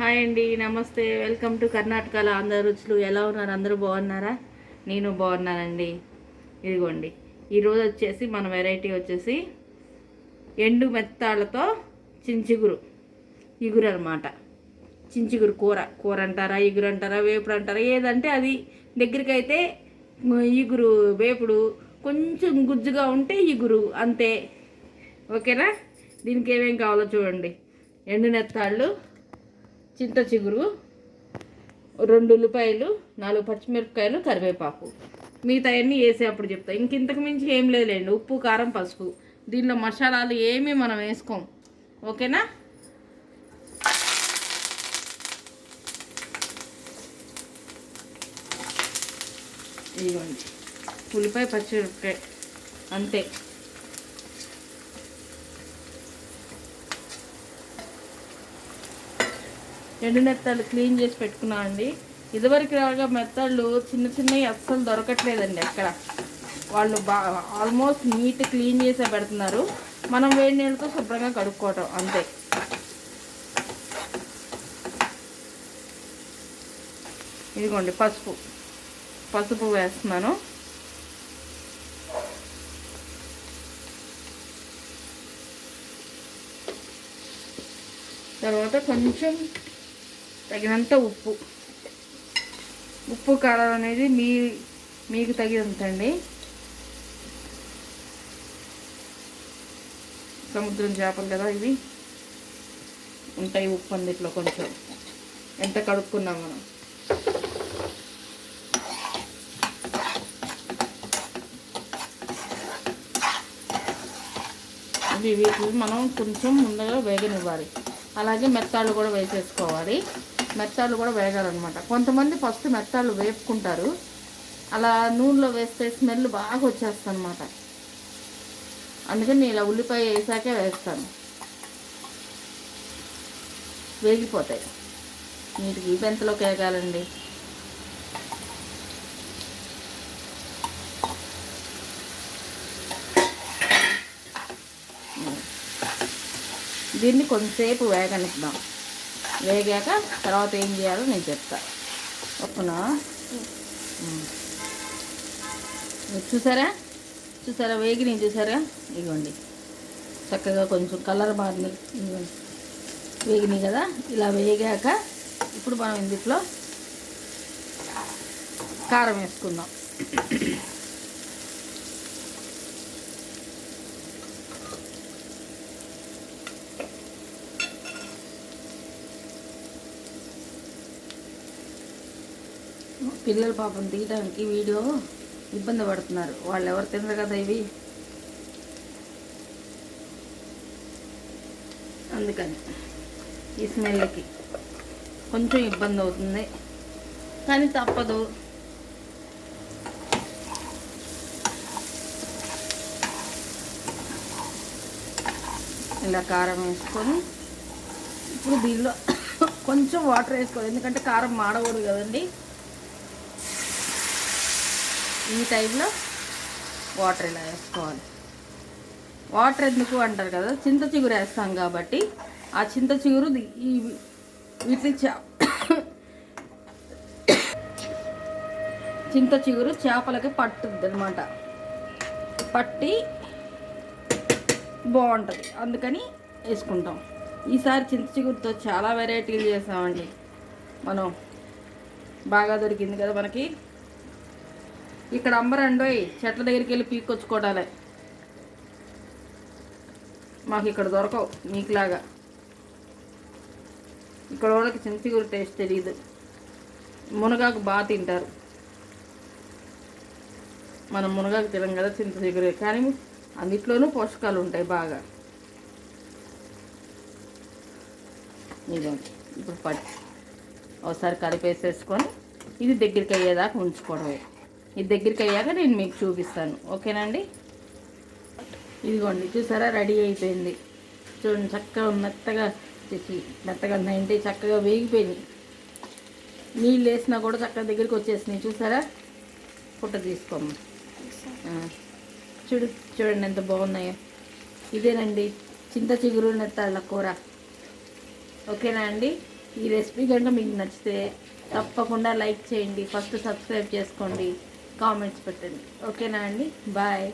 Hi అండి నమస్తే. Welcome to కర్ణాటకలో ఆంధ్ర రుచులు. ఎలా ఉన్నారు? అందరూ బాగున్నారా? నేను బాగున్నానండి. ఇదిగోండి. ఈరోజు వచ్చేసి మన వెరైటీ వచ్చేసి ఎండు మెత్తాలతో చించిగురు. ఇగురు అనమాట చించిగురు కూర. కూర అంటారా ఇగురు అంటారా వేపుడు అంటారా? ఏదంటే అది దగ్గరికి అయితే ఇగురు వేపుడు కొంచెం గుజ్జుగా ఉంటే ఇగురు అంతే. ఓకేనా? దీనికి ఏమేం కావాలో చూడండి. ఎండు నెత్తాళ్ళు చింత చిగురు రెండు ఉల్లిపాయలు నాలుగు పచ్చిమిరపకాయలు కరివేపాకు. మిగతా అన్నీ వేసే అప్పుడు చెప్తా. ఇంక ఇంతకు మించి ఏం లేదులేండి. ఉప్పు కారం పసుపు. దీనిలో మసాలాలు ఏమీ మనం వేసుకోం. ఓకేనా? ఇదిగోండి. ఉల్లిపాయ పచ్చిమిరపకాయ. అంతే. ఎండు మెత్తలు క్లీన్ చేసి పెట్టుకున్నాం అండి. ఇదివరకు రాగా మెత్తళ్ళు చిన్న చిన్నవి అస్సలు దొరకట్లేదండి అక్కడ. వాళ్ళు బా ఆల్మోస్ట్ నీట్ క్లీన్ చేసే పెడుతున్నారు. మనం వేడి నీళ్ళతో శుభ్రంగా కడుక్కోవటం అంతే. ఇదిగోండి పసుపు. పసుపు వేస్తున్నాను. తర్వాత కొంచెం తగినంత ఉప్పు. ఉప్పు కారం అనేది మీ మీకు తగినంతండి. సముద్రం చేపలు కదా ఇవి. ఉంటాయి ఉప్పు అన్నిట్లో కొంచెం. ఎంత కడుక్కున్నాం మనం? ఇవి వీటిని మనం కొంచెం ముందుగా వేగనివ్వాలి. అలాగే మెత్తాలు కూడా వేసేసుకోవాలి. మెత్తాలు కూడా వేగాలన్నమాట. కొంతమంది ఫస్ట్ మెత్తాలు వేపుకుంటారు. అలా నూనెలో వేస్తే స్మెల్ బాగా వచ్చేస్తుంది అనమాట అందుకని నేను ఇలా ఉల్లిపాయ వేసాకే వేస్తాను. వేగిపోతాయి. నీటికి ఈ బెంతలోకి వేగాలండి. దీన్ని కొంతసేపు వేగనిద్దాం. వేగాక తర్వాత ఏం చేయాలో నేను చెప్తా. ఒప్పునా? చూసారా? చూసారా? వేగి నేను చూసారా? ఇవ్వండి చక్కగా కొంచెం కలర్ మారింది. ఇవ్వండి వేగినాయి కదా? ఇలా వేగాక ఇప్పుడు మనం ఇందులో కారం వేసుకుందాం. పిల్లల పాపం తీయడానికి వీడియో ఇబ్బంది పడుతున్నారు. వాళ్ళు ఎవరు తినరు కదా ఇవి. అందుకని ఈ స్మెల్కి కొంచెం ఇబ్బంది అవుతుంది. కానీ తప్పదు. ఇలా కారం వేసుకొని ఇప్పుడు దీనిలో కొంచెం వాటర్ వేసుకోవాలి. ఎందుకంటే కారం మాడకూడదు కదండి. ఈ టైంలో వాటర్ ఇలా వేసుకోవాలి. వాటర్ ఎందుకు అంటారు కదా చింత చిగురు వేస్తాం కాబట్టి ఆ చింత చిగురు ఈ వీటిని చింత చిగురు చేపలకి పట్టుద్ది అనమాట పట్టి బాగుంటుంది. అందుకని వేసుకుంటాం. ఈసారి చింత చిగురుతో చాలా వెరైటీలు చేసామండి. మనం బాగా దొరికింది కదా మనకి. ఇక్కడ అమ్మరండోయ్ చెట్ల దగ్గరికి వెళ్ళి పీక్కొచ్చుకోవడాలే మాకు ఇక్కడ దొరకవు మీకులాగా. ఇక్కడ వాళ్ళకి చింతగురు టేస్ట్ తెలియదు మునగాకు బాగా తింటారు. మనం మునగాకు తినం కదా చింత కానీ అన్నిట్లోనూ పోషకాలు ఉంటాయి బాగా. ఇదండి ఇప్పుడు పట్టి ఒకసారి కలిపేసేసుకొని ఇది దగ్గరికి అయ్యేదాకా ఉంచుకోవడమే. ఇది దగ్గరికి అయ్యాక నేను మీకు చూపిస్తాను. ఓకేనండి? ఇదిగోండి చూసారా? రెడీ అయిపోయింది. చూడండి చక్కగా మెత్తగా చేసి మెత్తగా ఉన్నాయంటే చక్కగా వేగిపోయినాయి నీళ్ళు వేసినా కూడా చక్కగా దగ్గరికి వచ్చేసినాయి. చూసారా? పుట్ట తీసుకోమ్మ. చూడు చూడండి ఎంత బాగున్నాయో. ఇదేనండి చింత చిగురు నెత్తాళ్ళ కూర. ఓకేనా అండి? ఈ రెసిపీ కనుక మీకు నచ్చితే తప్పకుండా లైక్ చేయండి. ఫస్ట్ సబ్స్క్రైబ్ చేసుకోండి. కామెంట్స్ పెట్టండి. ఓకేనా అండి? బాయ్